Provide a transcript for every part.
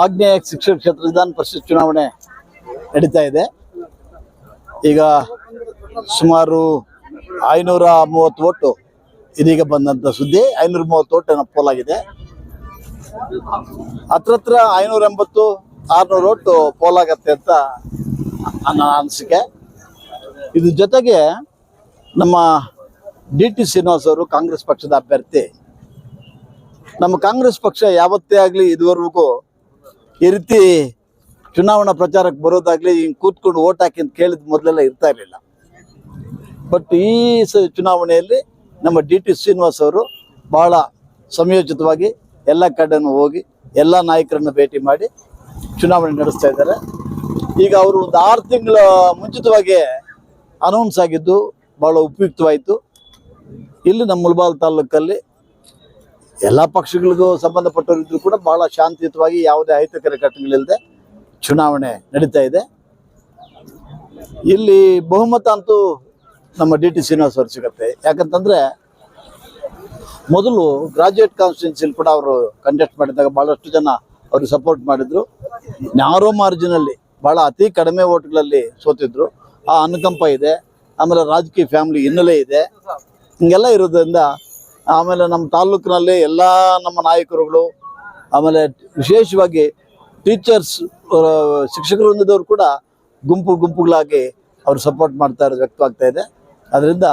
ಆಗ್ನೇಯ ಶಿಕ್ಷಣ ಕ್ಷೇತ್ರ ವಿಧಾನ ಪರಿಷತ್ ಚುನಾವಣೆ ನಡೀತಾ ಇದೆ. ಈಗ ಸುಮಾರು ಐನೂರ ಮೂವತ್ತು ಓಟು ಇದೀಗ ಬಂದಂತ ಸುದ್ದಿ. ಐನೂರ ಮೂವತ್ತು ಓಟು ಪೋಲಾಗಿದೆ. ಹತ್ರ ಹತ್ರ ಐನೂರ ಎಂಬತ್ತು, ಆರ್ನೂರು ಓಟು ಪೋಲಾಗತ್ತೆ ಅಂತ ನನ್ನ ಅನಿಸಿಕೆ. ಇದ್ರ ಜೊತೆಗೆ ನಮ್ಮ ಡಿ ಟಿ ಶ್ರೀನಿವಾಸ್ ಅವರು ಕಾಂಗ್ರೆಸ್ ಪಕ್ಷದ ಅಭ್ಯರ್ಥಿ ನಮ್ಮ ಕಾಂಗ್ರೆಸ್ ಪಕ್ಷ ಯಾವತ್ತೇ ಆಗಲಿ ಇದುವರೆಗೂ ಈ ರೀತಿ ಚುನಾವಣಾ ಪ್ರಚಾರಕ್ಕೆ ಬರೋದಾಗ್ಲಿ ಹಿಂಗೆ ಕೂತ್ಕೊಂಡು ಓಟ್ ಹಾಕಿ ಅಂತ ಕೇಳಿದ ಮೊದಲೆಲ್ಲ ಇರ್ತಾ ಇರಲಿಲ್ಲ. ಬಟ್ ಈ ಸ ಚುನಾವಣೆಯಲ್ಲಿ ನಮ್ಮ ಡಿ ಟಿ ಶ್ರೀನಿವಾಸ್ ಅವರು ಬಹಳ ಸಮಯೋಚಿತವಾಗಿ ಎಲ್ಲ ಕಡೆನೂ ಹೋಗಿ ಎಲ್ಲ ನಾಯಕರನ್ನು ಭೇಟಿ ಮಾಡಿ ಚುನಾವಣೆ ನಡೆಸ್ತಾ ಇದ್ದಾರೆ. ಈಗ ಅವರು ಒಂದು ಆರು ತಿಂಗಳ ಮುಂಚಿತವಾಗಿ ಅನೌನ್ಸ್ ಆಗಿದ್ದು ಬಹಳ ಉಪಯುಕ್ತವಾಯಿತು. ಇಲ್ಲಿ ನಮ್ಮ ಮುಲ್ಬಾಲ್ ತಾಲೂಕಲ್ಲಿ ಎಲ್ಲ ಪಕ್ಷಗಳಿಗೂ ಸಂಬಂಧಪಟ್ಟವರಿದ್ರು ಕೂಡ ಬಹಳ ಶಾಂತಿಯುತವಾಗಿ ಯಾವುದೇ ಅಹಿತಕರ ಘಟನೆಗಳಿಲ್ಲದೆ ಚುನಾವಣೆ ನಡೀತಾ ಇದೆ. ಇಲ್ಲಿ ಬಹುಮತ ಅಂತೂ ನಮ್ಮ ಡಿ ಟಿ ಶ್ರೀನಿವಾಸ್ ಅವರು ಸಿಗುತ್ತೆ. ಯಾಕಂತಂದ್ರೆ ಮೊದಲು ಗ್ರಾಜುಯೇಟ್ ಕಾನ್ಸ್ಟಿಟ್ಯೂನ್ಸಿಲ್ ಕೂಡ ಅವರು ಕಂಟೆಸ್ಟ್ ಮಾಡಿದಾಗ ಬಹಳಷ್ಟು ಜನ ಅವರು ಸಪೋರ್ಟ್ ಮಾಡಿದ್ರು. ನ್ಯಾರೋ ಮಾರ್ಜಿನಲ್ಲಿ ಬಹಳ ಅತಿ ಕಡಿಮೆ ಓಟ್ಗಳಲ್ಲಿ ಸೋತಿದ್ರು. ಆ ಅನುಕಂಪ ಇದೆ. ಆಮೇಲೆ ರಾಜಕೀಯ ಫ್ಯಾಮಿಲಿ ಹಿನ್ನೆಲೆ ಇದೆ. ಹಿಂಗೆಲ್ಲ ಇರೋದ್ರಿಂದ ಆಮೇಲೆ ನಮ್ಮ ತಾಲೂಕಿನಲ್ಲಿ ಎಲ್ಲ ನಮ್ಮ ನಾಯಕರುಗಳು, ಆಮೇಲೆ ವಿಶೇಷವಾಗಿ ಟೀಚರ್ಸ್ ಶಿಕ್ಷಕರು ಹೊಂದಿದವರು ಕೂಡ ಗುಂಪು ಗುಂಪುಗಳಾಗಿ ಅವರು ಸಪೋರ್ಟ್ ಮಾಡ್ತಾ ಇರೋದು ವ್ಯಕ್ತವಾಗ್ತಾ ಇದೆ. ಅದರಿಂದ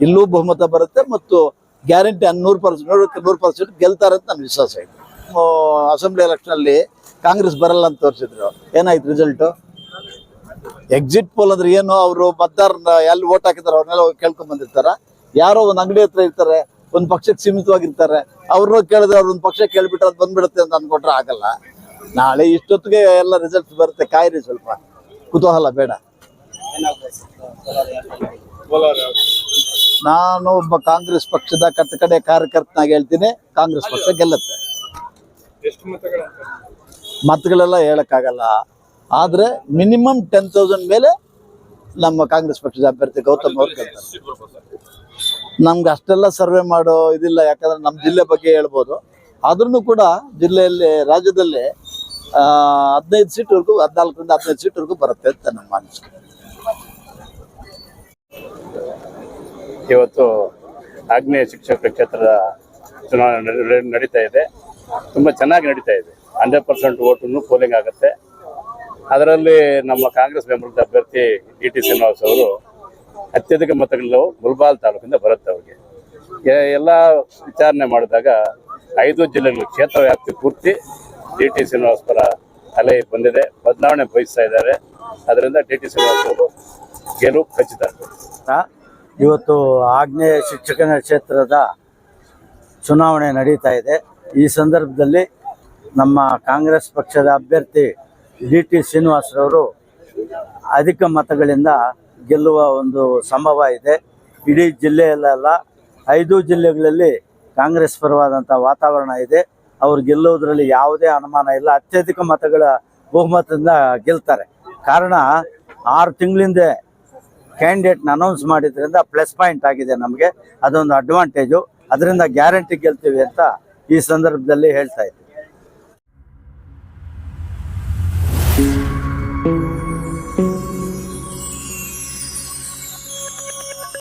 ಇಲ್ಲೂ ಬಹುಮತ ಬರುತ್ತೆ ಮತ್ತು ಗ್ಯಾರಂಟಿ ನೂರು ಪರ್ಸೆಂಟ್ ನೂರಕ್ಕೆ ನೂರು ಪರ್ಸೆಂಟ್ ಗೆಲ್ತಾರೆ ಅಂತ ನನ್ನ ವಿಶ್ವಾಸ ಇದೆ. ಅಸೆಂಬ್ಲಿ ಎಲೆಕ್ಷನಲ್ಲಿ ಕಾಂಗ್ರೆಸ್ ಬರಲ್ಲ ಅಂತ ತೋರಿಸಿದ್ರು. ಏನಾಯ್ತು ರಿಸಲ್ಟು ಎಕ್ಸಿಟ್ ಪೋಲ್ ಅಂದ್ರೆ ಏನು? ಅವರು ಮತದಾರನ ಎಲ್ಲಿ ಓಟ್ ಹಾಕಿದಾರೆ ಅವ್ರನ್ನೆಲ್ಲ ಕೇಳ್ಕೊಂಡ್ ಬಂದಿರ್ತಾರ. ಯಾರೋ ಒಂದು ಅಂಗಡಿ ಹತ್ರ ಇರ್ತಾರೆ ಒಂದು ಪಕ್ಷಕ್ಕೆ ಸೀಮಿತವಾಗಿರ್ತಾರೆ. ಅವ್ರನ್ನ ಕೇಳಿದ್ರೆ ಅವ್ರ ಒಂದು ಪಕ್ಷ ಕೇಳ್ಬಿಟ್ರೆ ಅದು ಬಂದ್ಬಿಡುತ್ತೆ ಅಂತ ಅನ್ಕೊಟ್ರೆ ಆಗಲ್ಲ. ನಾಳೆ ಇಷ್ಟೊತ್ತಿಗೆ ಎಲ್ಲ ರಿಸಲ್ಟ್ ಬರುತ್ತೆ. ಕಾಯಿರಿ ಸ್ವಲ್ಪ. ಕುತೂಹಲ ಬೇಡ. ನಾನು ಒಬ್ಬ ಕಾಂಗ್ರೆಸ್ ಪಕ್ಷದ ಕಟ್ಟ ಕಡೆ ಕಾರ್ಯಕರ್ತನಾಗಿ ಹೇಳ್ತೀನಿ. ಕಾಂಗ್ರೆಸ್ ಪಕ್ಷ ಗೆಲ್ಲುತ್ತೆ. ಮತಗಳೆಲ್ಲ ಹೇಳಕ್ಕಾಗಲ್ಲ. ಆದ್ರೆ ಮಿನಿಮಮ್ ಟೆನ್ ತೌಸಂಡ್ ಮೇಲೆ ನಮ್ಮ ಕಾಂಗ್ರೆಸ್ ಪಕ್ಷದ ಅಭ್ಯರ್ಥಿ ಗೌತಮ್ ಅವರು ಗೆಲ್ತಾರೆ. ನಮ್ಗೆ ಅಷ್ಟೆಲ್ಲ ಸರ್ವೆ ಮಾಡೋ ಇದಿಲ್ಲ, ಯಾಕಂದ್ರೆ ನಮ್ಮ ಜಿಲ್ಲೆ ಬಗ್ಗೆ ಹೇಳ್ಬೋದು. ಆದ್ರೂ ಕೂಡ ಜಿಲ್ಲೆಯಲ್ಲಿ, ರಾಜ್ಯದಲ್ಲಿ ಹದಿನೈದು ಸೀಟ್ವರೆಗೂ ಹದಿನಾಲ್ಕರಿಂದ ಹದಿನೈದು ಸೀಟ್ವರೆಗೂ ಬರುತ್ತೆ ಅಂತ ನಮ್ಮ ಅನಿಸಿಕೆ. ಇವತ್ತು ಆಗ್ನೇಯ ಶಿಕ್ಷಕ ಕ್ಷೇತ್ರದ ಚುನಾವಣೆ ನಡೆ- ನಡೀತಾ ಇದೆ. ತುಂಬಾ ಚೆನ್ನಾಗಿ ನಡೀತಾ ಇದೆ. ಹಂಡ್ರೆಡ್ ಪರ್ಸೆಂಟ್ ಓಟನ್ನು ಪೋಲಿಂಗ್ ಆಗುತ್ತೆ. ಅದರಲ್ಲಿ ನಮ್ಮ ಕಾಂಗ್ರೆಸ್ ಬೆಂಬಲದ ಅಭ್ಯರ್ಥಿ ಇ ಟಿ ಶ್ರೀನಿವಾಸ್ ಅವರು ಅತ್ಯಧಿಕ ಮತಗಳು ಮುಲ್ಬಾಲ್ ತಾಲೂಕಿಂದ ಬರುತ್ತೆ ಅವ್ರಿಗೆ. ಎಲ್ಲ ವಿಚಾರಣೆ ಮಾಡಿದಾಗ ಐದು ಜಿಲ್ಲೆಗಳು ಕ್ಷೇತ್ರ ವ್ಯಾಪ್ತಿ ಪೂರ್ತಿ ಡಿ ಟಿ ಶ್ರೀನಿವಾಸ್ ಪರ ಅಲೆ ಬಂದಿದೆ. ಬದಲಾವಣೆ ಬಯಸ್ತಾ ಇದ್ದಾರೆ. ಅದರಿಂದ ಡಿ ಟಿ ಶ್ರೀನಿವಾಸ್ ಅವರು ಗೆಲುವು ಖಚಿತ. ಇವತ್ತು ಆಗ್ನೇಯ ಶಿಕ್ಷಕನ ಕ್ಷೇತ್ರದ ಚುನಾವಣೆ ನಡೀತಾ ಇದೆ. ಈ ಸಂದರ್ಭದಲ್ಲಿ ನಮ್ಮ ಕಾಂಗ್ರೆಸ್ ಪಕ್ಷದ ಅಭ್ಯರ್ಥಿ ಡಿ ಟಿ ಶ್ರೀನಿವಾಸರವರು ಅಧಿಕ ಮತಗಳಿಂದ ಗೆಲ್ಲುವ ಒಂದು ಸಂಭವ ಇದೆ. ಇಡೀ ಜಿಲ್ಲೆಯಲ್ಲ ಐದು ಜಿಲ್ಲೆಗಳಲ್ಲಿ ಕಾಂಗ್ರೆಸ್ ಪರವಾದಂಥ ವಾತಾವರಣ ಇದೆ. ಅವ್ರು ಗೆಲ್ಲುವುದರಲ್ಲಿ ಯಾವುದೇ ಅನುಮಾನ ಇಲ್ಲ. ಅತ್ಯಧಿಕ ಮತಗಳ ಬಹುಮತದಿಂದ ಗೆಲ್ತಾರೆ. ಕಾರಣ ಆರು ತಿಂಗಳಿಂದ ಕ್ಯಾಂಡಿಡೇಟ್ನ ಅನೌನ್ಸ್ ಮಾಡಿದ್ರಿಂದ ಪ್ಲಸ್ ಪಾಯಿಂಟ್ ಆಗಿದೆ ನಮಗೆ. ಅದೊಂದು ಅಡ್ವಾಂಟೇಜು ಅದರಿಂದ ಗ್ಯಾರಂಟಿ ಗೆಲ್ತೀವಿ ಅಂತ ಈ ಸಂದರ್ಭದಲ್ಲಿ ಹೇಳ್ತಾ